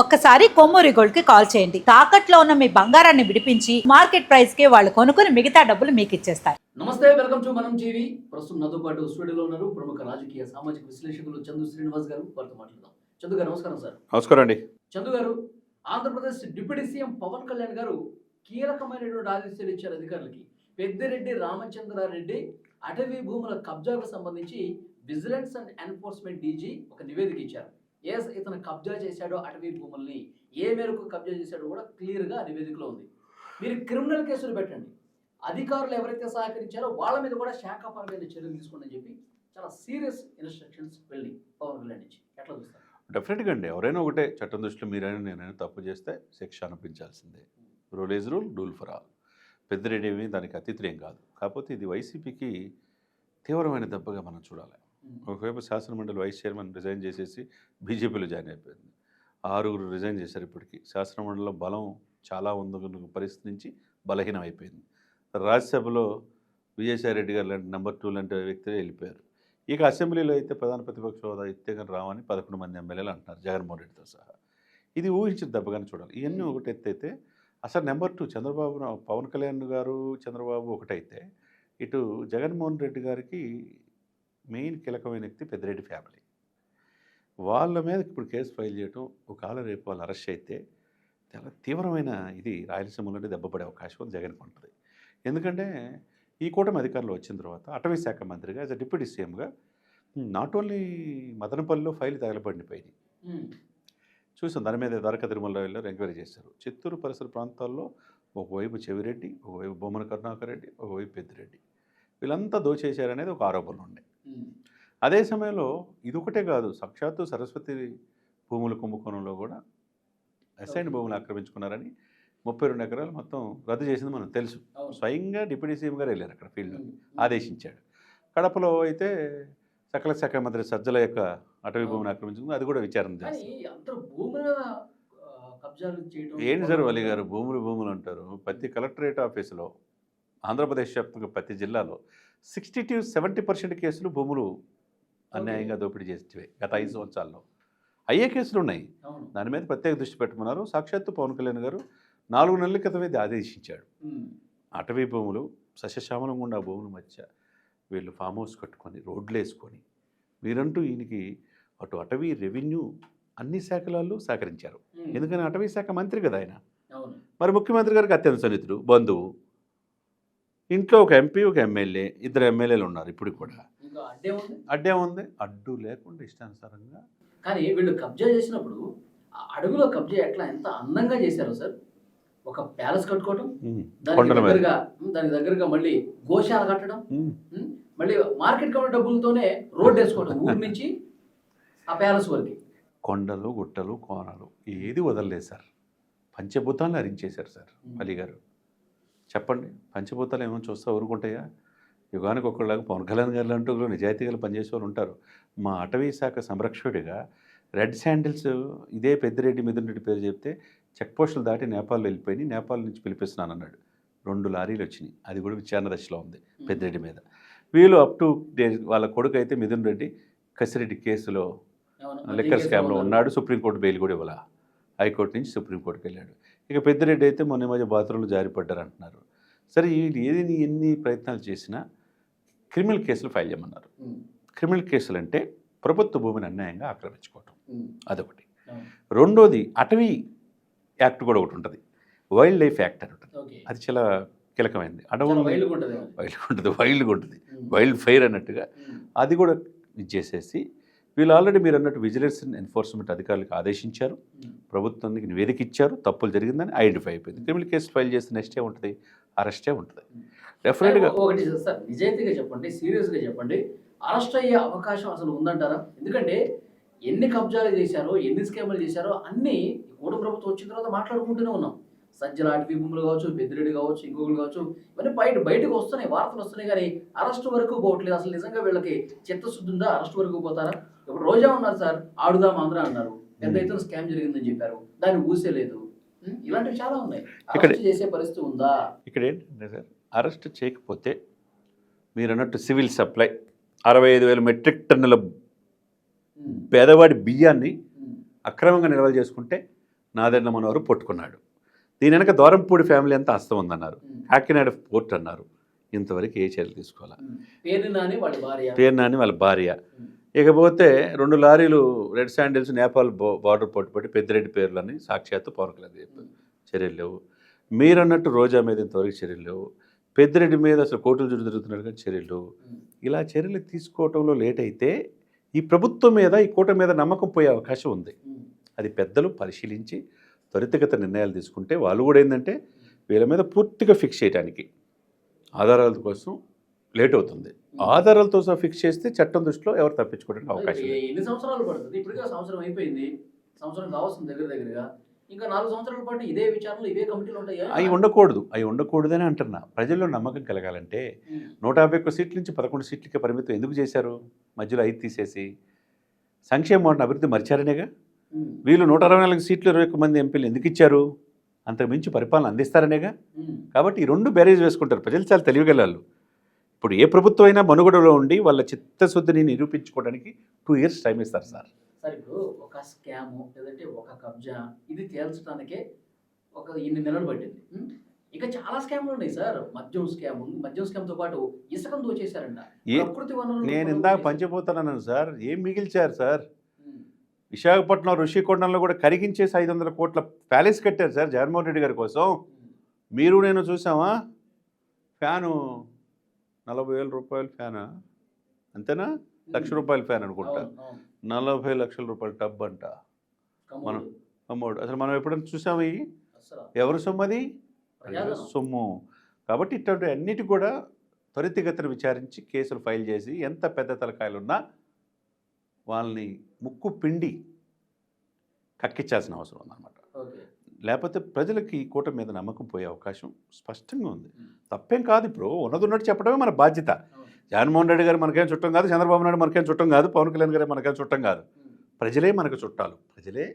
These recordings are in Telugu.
ఒక్కసారి కొమ్మూరి గోల్డ్కి కాల్ చేయండి. తాకట్లో ఉన్న మీ బంగారాన్ని విడిపించి మార్కెట్ ప్రైస్కి వాళ్ళు కొనుక్కుని మిగతా డబ్బులు మీకు ఇచ్చేస్తారు. నమస్తే వెల్కమ్ టు మనం టీవీ. ప్రస్తుతం నాతో పాటు స్టూడియోలో ఉన్నారు ప్రముఖ రాజకీయ సామాజిక విశ్లేషకులు చందు శ్రీనివాస్ గారు. వారితో మాట్లాడదాం. చందు గారు నమస్కారం సార్. నమస్కారం అండి చందు గారు ఆంధ్రప్రదేశ్ డిప్యూటీ సీఎం పవన్ కళ్యాణ్ గారు కీలకమైనటువంటి ఆదేశాలు ఇచ్చారు అధికారులకి. పెద్దిరెడ్డి రామచంద్రారెడ్డి అటవీ భూముల కబ్జాకు సంబంధించి విజిలెన్స్ అండ్ ఎన్ఫోర్స్మెంట్ డీజీ ఒక నివేదిక ఇచ్చారు. ఎస్ ఇతను కబ్జా చేశాడో అటవీ భూముల్ని ఏ మేరకు కబ్జా చేశాడో కూడా క్లియర్గా నివేదికలో ఉంది. మీరు క్రిమినల్ కేసులు పెట్టండి. అధికారులు ఎవరైతే సహకరించారో వాళ్ళ మీద కూడా శాఖాపరమైన చర్యలు తీసుకోండి అని చెప్పి చాలా సీరియస్ ఇన్స్ట్రక్షన్స్ వెళ్ళి పవన్ కళ్యాణ్ నుంచి ఎట్లా చూస్తారు? డెఫినెట్గా అండి. ఎవరైనా ఒకటే చట్టం దృష్టిలో మీరైనా నేనైనా తప్పు చేస్తే శిక్ష అనిపించాల్సిందే. Rule is rule rule for all Peddireddy ఏమీ దానికి అతిథ్యం కాదు. కాకపోతే ఇది వైసీపీకి తీవ్రమైన దెబ్బగా మనం చూడాలి. ఒకవైపు శాసనమండలి వైస్ చైర్మన్ రిజైన్ చేసేసి బీజేపీలో జాయిన్ అయిపోయింది. ఆరుగురు రిజైన్ చేశారు ఇప్పటికీ. శాసనమండలిలో బలం చాలా ఉందన్న పరిస్థితి నుంచి బలహీనం అయిపోయింది. రాజ్యసభలో విజయసాయి రెడ్డి గారు లాంటి నెంబర్ టూ లాంటి వ్యక్తులే వెళ్ళిపోయారు. ఇక అసెంబ్లీలో అయితే ప్రధాన ప్రతిపక్ష హోదా ఇస్తే కానీ రావని పదకొండు మంది ఎమ్మెల్యేలు అంటున్నారు జగన్మోహన్ రెడ్డితో సహా. ఇది ఊహించిన దెబ్బగానే చూడాలి. ఇవన్నీ ఒకటి ఎత్తైతే అసలు నెంబర్ టూ చంద్రబాబు పవన్ కళ్యాణ్ గారు చంద్రబాబు ఒకటైతే ఇటు జగన్మోహన్ రెడ్డి గారికి మెయిన్ కీలకమైన వ్యక్తి పెద్దిరెడ్డి ఫ్యామిలీ. వాళ్ళ మీద ఇప్పుడు కేసు ఫైల్ చేయటం ఒకవేళ రేపు వాళ్ళు అరెస్ట్ అయితే చాలా తీవ్రమైన ఇది రాయలసీమలోనే దెబ్బపడే అవకాశం జగన్కి ఉంటుంది. ఎందుకంటే ఈ కూటమి అధికారంలో వచ్చిన తర్వాత అటవీ శాఖ మంత్రిగా యాజ్ అ డిప్యూటీ సీఎంగా నాట్ ఓన్లీ మదనపల్లిలో ఫైల్ తగలబడిపోయినాయి చూసాం. దాని మీద ద్వారకా తిరుమల వెళ్ళారు ఎంక్వైరీ చేశారు. చిత్తూరు పరిసర ప్రాంతాల్లో ఒకవైపు చెవిరెడ్డి ఒకవైపు బొమ్మన కరుణాకర్ రెడ్డి ఒకవైపు పెద్దిరెడ్డి. వీళ్ళంతా దోచేశారనేది ఒక ఆరోపణలు ఉన్నాయి అదే సమయంలో ఇది ఒకటే కాదు సాక్షాత్తు సరస్వతి భూముల కుంభకోణంలో కూడా అసైన్ భూములు ఆక్రమించుకున్నారని ముప్పై రెండు ఎకరాలు మొత్తం రద్దు చేసింది మనకు తెలుసు. స్వయంగా డిప్యూటీ సీఎం గారు వెళ్ళారు అక్కడ ఫీల్డ్లో. ఆదేశించాడు. కడపలో అయితే సకల శాఖ మంత్రి సజ్జల యొక్క అటవీ భూమిని ఆక్రమించుకుంది అది కూడా విచారణ చేస్తారు. ఏంటి సార్ వలి గారు? భూములు భూములు అంటారు. ప్రతి కలెక్టరేట్ ఆఫీసులో ఆంధ్రప్రదేశ్ వ్యాప్తంగా ప్రతి జిల్లాలో సిక్స్టీ టు సెవెంటీ పర్సెంట్ కేసులు భూములు అన్యాయంగా దోపిడీ చేసేవే గత ఐదు సంవత్సరాల్లో. అయ్యే కేసులు ఉన్నాయి. దాని మీద ప్రత్యేక దృష్టి పెట్టమన్నారు సాక్షాత్తు పవన్ కళ్యాణ్ గారు నాలుగు నెలల క్రితమే ఆదేశించాడు. అటవీ భూములు సస్యశ్యామలంగా ఉన్న ఆ భూముల మధ్య వీళ్ళు ఫామ్ హౌస్ కట్టుకొని రోడ్లు వేసుకొని మీరంటూ ఈయనకి అటు అటవీ రెవెన్యూ అన్ని శాఖలలో సహకరించారు. ఎందుకని? అటవీ శాఖ మంత్రి కదా ఆయన. మరి ముఖ్యమంత్రి గారికి అత్యంత సన్నిహితుడు బంధువు. ఇంట్లో ఒక ఎంపీ ఒక ఎమ్మెల్యే ఇద్దరు ఎమ్మెల్యేలు ఉన్నారు ఇప్పుడు కూడా. అడ్డే ఉంది. అడ్డే ఉంది. అడ్డు లేకుండా ఇష్టానుసారంగా. కానీ వీళ్ళు కబ్జా చేసినప్పుడు ఆ అడవిలో కబ్జా ఎట్లా ఎంత అందంగా చేశారు సార్. ఒక ప్యాలెస్ కట్టుకోవటం దానికి దగ్గరగా దానికి దగ్గరగా మళ్ళీ గోశాల కట్టడం మళ్ళీ మార్కెట్ కమిటీ డబ్బులతోనే రోడ్ వేసుకోవడం ఊరి నుంచి ఆ ప్యాలెస్ వరకు. కొండలు గుట్టలు కోనలు ఏది వదలలేదు సార్. పంచభూతాలను హరించేశారు సార్ అలీ గారు చెప్పండి. పంచభూతాలు ఏమో చూస్తా ఊరుకుంటాయా? యుగానికి ఒకళ్ళగా పవన్ కళ్యాణ్ గారు అంటూ నిజాయితీగా పనిచేసే వాళ్ళు ఉంటారు. మా అటవీ శాఖ సంరక్షకుడిగా రెడ్ శాండిల్స్ ఇదే పెద్దిరెడ్డి మిథున్ రెడ్డి పేరు చెప్తే చెక్ పోస్టులు దాటి నేపాల్లో వెళ్ళిపోయి నేపాల్ నుంచి పిలిపిస్తున్నాను అన్నాడు. రెండు లారీలు వచ్చినాయి. అది కూడా విచారణ దశలో ఉంది పెద్దిరెడ్డి మీద. వీళ్ళు అప్ టు వాళ్ళ కొడుకు అయితే మిథున్ రెడ్డి కసిరెడ్డి కేసులో. లిక్కర్ స్కామ్లో ఉన్నాడు. సుప్రీంకోర్టు బెయిల్ కూడా ఇవ్వాల? హైకోర్టు నుంచి సుప్రీంకోర్టుకి వెళ్ళాడు. ఇక పెద్దిరెడ్డి అయితే మొన్న మధ్య బాత్రూంలో జారిపడ్డారు అంటున్నారు సరే వీళ్ళు ఏది ఎన్ని ప్రయత్నాలు చేసినా క్రిమినల్ కేసులు ఫైల్ చేయమన్నారు. క్రిమినల్ కేసులు అంటే ప్రభుత్వ భూమిని అన్యాయంగా ఆక్రమించుకోవటం. అదొకటి. రెండోది అటవీ యాక్ట్ కూడా ఒకటి ఉంటుంది. వైల్డ్ లైఫ్ యాక్ట్ అని ఉంటుంది. అది చాలా కీలకమైనది చాలా అడవులు వైల్డ్గా ఉంటుంది. వైల్డ్ ఉంటుంది. వైల్డ్గా ఉంటుంది. వైల్డ్ ఫైర్ అన్నట్టుగా అది కూడా ఇచ్చేసేసి వీళ్ళు ఆల్రెడీ మీరు అన్నట్టు విజిలెన్స్ ఎన్ఫోర్స్మెంట్ అధికారులకు ఆదేశించారు. ప్రభుత్వానికి నివేదిక ఇచ్చారు. తప్పులు జరిగిందని ఐడెంటిఫై అయిపోయింది. క్రిమినల్ కేసు ఫైల్ చేస్తే నెక్స్ట్ ఉంటుంది? అరెస్టే ఉంటుంది. డెఫినెట్గా ఒకటి సార్ నిజాయితీగా చెప్పండి సీరియస్గా చెప్పండి. అరెస్ట్ అయ్యే అవకాశం అసలు ఉందంటారా? ఎందుకంటే ఎన్ని కబ్జాలు చేశారో ఎన్ని స్కాములు చేశారో అన్నీ ఈ ప్రభుత్వం వచ్చిన తర్వాత మాట్లాడుకుంటూనే ఉన్నాం. సజ్జల అటవీ భూములు కావచ్చు పెద్దిరెడ్డి కావచ్చు ఇంకొకరు కావచ్చు ఇవన్నీ బయట బయటకు వస్తున్నాయి వార్తలు వస్తున్నాయి కానీ అరెస్ట్ వరకు పోవట్లేదు. అసలు నిజంగా వీళ్ళకి చిత్తశుద్ధి ఉందా? అరెస్ట్ వరకు పోతారా? రోజా ఉన్నారు సార్ ఆడుదాం ఆంధ్ర అన్నారు. పెద్ద ఎత్తున స్కామ్ జరిగిందని చెప్పారు. దాన్ని ఊసేలేదు? ఇలాంటివి చాలా ఉన్నాయి. ఇక్కడ- అరెస్ట్ చేసే పరిస్థితి ఉందా? ఇక్కడ ఏంటంటే సార్ అరెస్ట్ చేయకపోతే మీరు అన్నట్టు సివిల్ సప్లై అరవై ఐదు వేల మెట్రిక్ టన్నుల. పేదవాడి బియ్యాన్ని. అక్రమంగా నిల్వ చేసుకుంటే నాదెండ్ల మనోహర్ పట్టుకున్నాడు. దీని వెనక దూరంపూడి ఫ్యామిలీ అంతా హస్తం ఉందన్నారు. కాకినాడ పోర్ట్ అన్నారు. ఇంతవరకు ఏ చర్యలు తీసుకోవాలా? పేరు నాని వాళ్ళ భార్య. ఇకపోతే రెండు లారీలు రెడ్ శాండిల్స్ నేపాల్ బో- బార్డర్ పట్టుబట్టి పెద్దిరెడ్డి పేర్లని సాక్షాత్తు పవన్ కళ్యాణ్ చెప్పారు. చర్యలు లేవు. మీరన్నట్టు రోజా మీద ఇంతవరకు చర్యలు లేవు. పెద్దిరెడ్డి మీద అసలు కోర్టులు చుట్టూ తిరుగుతున్నారు కానీ చర్యలు లేవు. ఇలా చర్యలు తీసుకోవటంలో లేట్ అయితే ఈ ప్రభుత్వం మీద ఈ కూట మీద నమ్మకం పోయే అవకాశం ఉంది. అది పెద్దలు పరిశీలించి త్వరితగత నిర్ణయాలు తీసుకుంటే వాళ్ళు కూడా ఏంటంటే వీళ్ళ మీద పూర్తిగా ఫిక్స్ చేయడానికి ఆధారాల కోసం లేట్ అవుతుంది ఆధారాలతో సహా ఫిక్స్ చేస్తే చట్టం దృష్టిలో ఎవరు తప్పించుకోవడానికి అవకాశం ఎన్ని సంవత్సరాలు పడుతుంది? ఇప్పటికే సంవత్సరం అయిపోయింది. సంవత్సరం కావాల్సింది దగ్గర దగ్గరగా. ఇంకా నాలుగు సంవత్సరాల పాటు ఇదే విచారణలు ఇవే కమిటీలు ఉంటాయా? అవి ఉండకూడదు. అవి ఉండకూడదని అంటున్నా. ప్రజల్లో నమ్మకం కలగాలంటే. నూట యాభై ఒక్క సీట్ల నుంచి పదకొండు సీట్లకి పరిమితం ఎందుకు చేశారు? మధ్యలో ఐదు తీసేసి. సంక్షేమ అభివృద్ధి మరిచారనేగా. వీళ్ళు నూట అరవై నాలుగు సీట్లు ఇరవై ఒక్క మంది ఎంపీలు ఎందుకు ఇచ్చారు? అంతకు మించి పరిపాలన అందిస్తారనేగా. కాబట్టి ఈ రెండు బ్యారేజ్ వేసుకుంటారు. ప్రజలు చాలా తెలివిగలరు ఇప్పుడు ఏ ప్రభుత్వం అయినా మనుగడలో ఉండి వాళ్ళ చిత్తశుద్ధిని నిరూపించుకోవడానికి టూ ఇయర్స్ టైం ఇస్తారు సార్ సార్ ఇప్పుడు ఒక స్కామ్ లేదంటే ఒక కబ్జా ఇది తేల్చడానికే ఒక ఇన్ని నెలలు పట్టింది. ఇంకా చాలా స్కామ్లు ఉన్నాయి సార్ మద్యం స్కామ్ మద్యం స్కామ్తో పాటు ఇసుకను దోచేశారంట ప్రకృతి వనరులు నేను ఇందాక. పంచిపోతున్నాను సార్ ఏం మిగిల్చారు సార్. విశాఖపట్నం ఋషికొండంలో కూడా కరిగించేసి ఐదు వందల కోట్ల ప్యాలెస్ కట్టారు సార్ జగన్మోహన్ రెడ్డి గారి కోసం. మీరు నేను చూసామా ఫ్యాను నలభై వేల రూపాయల ఫ్యానా అంతేనా లక్ష రూపాయల ఫ్యాన్ అనుకుంటా. నలభై లక్షల రూపాయల టబ్ అంట. మనం- అమ్మోడు అసలు మనం ఎప్పుడైనా చూసాము. ఎవరు సొమ్ము అది. సొమ్ము కాబట్టి ఇటువంటి అన్నిటి కూడా త్వరితగతిన విచారించి కేసులు ఫైల్ చేసి ఎంత పెద్ద తలకాయలు ఉన్నా వాళ్ళని ముక్కు పిండి కక్కించాల్సిన అవసరం ఉందన్నమాట. లేకపోతే ప్రజలకి ఈ కూట మీద నమ్మకం పోయే అవకాశం స్పష్టంగా ఉంది. తప్పేం కాదు ఇప్పుడు ఉన్నది ఉన్నట్టు చెప్పడమే మన బాధ్యత. జగన్మోహన్ రెడ్డి గారు మనకేం చుట్టం కాదు చంద్రబాబు నాయుడు మనకేం చుట్టం కాదు పవన్ కళ్యాణ్ గారు మనకేం చుట్టం కాదు. ప్రజలే మనకు చుట్టాలు ప్రజలే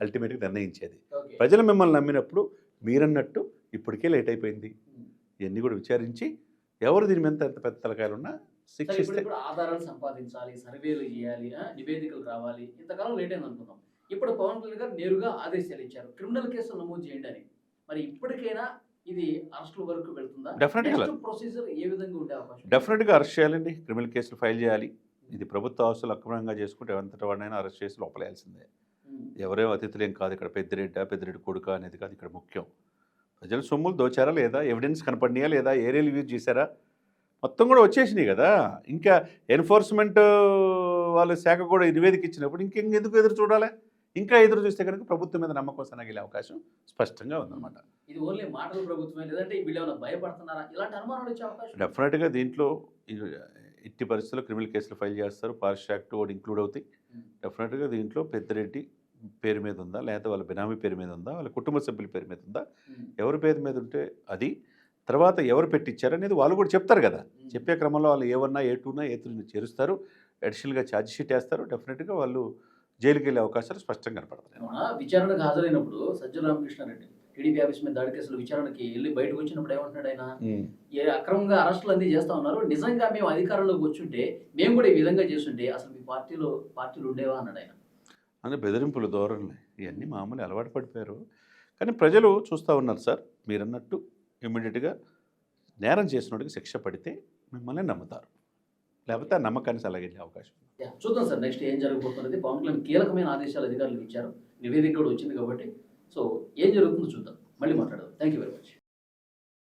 అల్టిమేట్గా నిర్ణయించేది. ప్రజలు మిమ్మల్ని నమ్మినప్పుడు మీరన్నట్టు ఇప్పటికే లేట్ అయిపోయింది. ఇవన్నీ కూడా విచారించి ఎవరు దీని మీద ఎంత పెద్ద తలకాయలు ఉన్నా శిక్షిస్తే ఆధారాలు సంపాదించాలి సర్వేలు చేయాలి నివేదికలు రావాలి ఇంతకాలం లేట్ అయింది అనుకుందాం ఇప్పుడు పవన్ కళ్యాణ్ గారు నేరుగా ఆదేశాలు ఇచ్చారు క్రిమినల్ కేసులు నమోదు చేయండి అని. మరి ఇప్పటికైనా ఇది అరెస్టుల వరకు వెళ్తుందా? Definitely గా. ప్రొసీజర్ ఏ విధంగా ఉండే అవకాశం? డెఫినెట్గా అరెస్ట్ చేయాలండి. క్రిమినల్ కేసులు ఫైల్ చేయాలి. ఇది ప్రభుత్వ ఆస్తులు అక్రమంగా చేసుకుంటే ఎంతటి వాడినైనా అరెస్ట్ చేసి లోపలేయాల్సిందే. ఎవరేం అతిథులేం కాదు ఇక్కడ పెద్దిరెడ్డ పెద్దిరెడ్డి కొడుక అనేది కాదు ఇక్కడ ముఖ్యం. ప్రజలు సొమ్ములు దోచారా లేదా? ఎవిడెన్స్ కనపడినాయా లేదా? ఏరియాలు యూజ్ చేశారా? మొత్తం కూడా వచ్చేసినాయి కదా. ఇంకా ఎన్ఫోర్స్మెంట్ వాళ్ళ శాఖ కూడా నివేదిక ఇచ్చినప్పుడు ఇంకెందుకు ఎదురు చూడాలి? ఇంకా ఎదురు చూస్తే కనుక ప్రభుత్వం మీద నమ్మకం సనగిలే అవకాశం స్పష్టంగా ఉందన్నమాట. ఇది ఓన్లీ మాటల ప్రభుత్వమే లేదంటే వీళ్ళు ఏమైనా భయపడుతున్నారా? ఇలాంటి అనుమానాలు వచ్చే అవకాశం ఉందా? డెఫినెట్గా దీంట్లో ఎట్టి పరిస్థితుల్లో క్రిమినల్ కేసులు ఫైల్ చేస్తారు పార్ష్ యాక్ట్ కూడా ఇంక్లూడ్ అవుతాయి. డెఫినెట్గా దీంట్లో పెద్దిరెడ్డి పేరు మీద ఉందా? లేకపోతే వాళ్ళ బినామీ పేరు మీద ఉందా? వాళ్ళ కుటుంబ సభ్యుల పేరు మీద ఉందా. ఎవరి పేరు మీద ఉంటే అది? తర్వాత ఎవరు పెట్టించారు అనేది వాళ్ళు కూడా చెప్తారు కదా. చెప్పే క్రమంలో వాళ్ళు ఏవన్నా ఏ టూనా ఏ త్రీని చేరుస్తారు. అడిషనల్గా ఛార్జ్ షీట్ వేస్తారు. డెఫినెట్గా వాళ్ళు జైలుకి వెళ్ళే అవకాశాలు స్పష్టంగా కనపడతాయి విచారణకు హాజరైనప్పుడు సజ్జల రామకృష్ణారెడ్డి టీడీపీ ఆఫీస్ మీద దాడి కేసులు విచారణకి వెళ్ళి బయటకు వచ్చినప్పుడు ఏమంటున్నాడు ఆయన? ఏ అక్రమంగా అరెస్టులు అన్ని చేస్తా ఉన్నారు. నిజంగా మేము అధికారంలోకి వచ్చుంటే మేము కూడా ఈ విధంగా చేస్తుంటే అసలు మీ పార్టీలో పార్టీలు ఉండేవా అన్నాడు ఆయన. అంటే బెదిరింపులు ధోరణి ఇవన్నీ మామూలు అలవాటు పడిపోయారు. కానీ ప్రజలు చూస్తూ ఉన్నారు సార్ మీరు అన్నట్టు ఇమ్మీడియట్గా నేరం చేసినోడికి శిక్ష పడితే మిమ్మల్ని నమ్ముతారు. లేకపోతే ఆ నమ్మకాన్ని సలగించే అవకాశం యా, చూద్దాం సార్ నెక్స్ట్ ఏం జరగబోతున్నది? పవన్ కళ్యాణ్ కీలకమైన ఆదేశాలు అధికారులకు ఇచ్చారు నివేదిక కూడా వచ్చింది కాబట్టి. సో ఏం జరుగుతుందో చూద్దాం. మళ్ళీ మాట్లాడదాం. Thank you very much